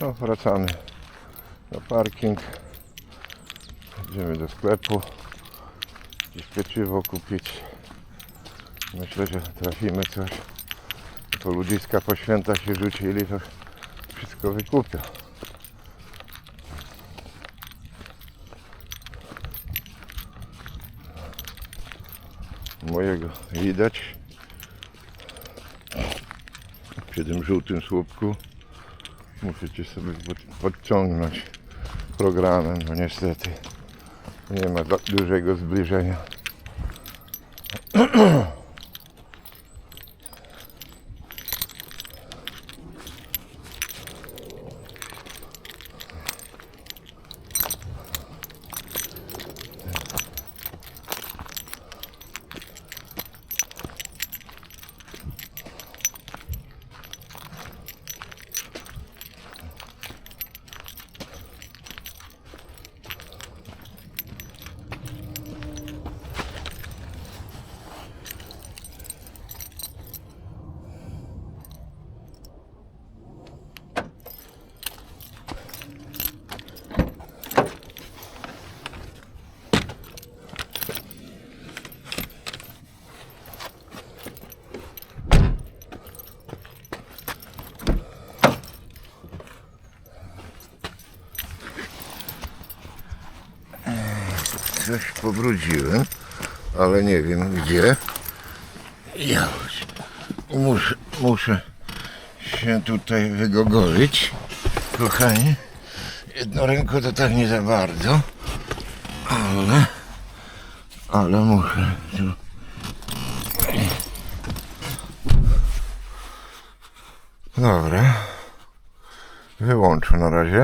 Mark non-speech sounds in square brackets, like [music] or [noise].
No, wracamy na parking. Idziemy do sklepu. Gdzieś pieczywo kupić. Myślę, że trafimy coś. To ludziska po świętach się rzucili, to wszystko wykupią. Mojego widać przy tym żółtym słupku. Muszę cię sobie pod- podciągnąć programem, bo niestety nie ma dużego zbliżenia. [clears throat] Coś pobrudziłem, ale nie wiem gdzie. Ja muszę, muszę się tutaj wygogolić, kochani. Jedną ręką to tak nie za bardzo, ale, ale muszę tu. Dobra. Wyłączę na razie.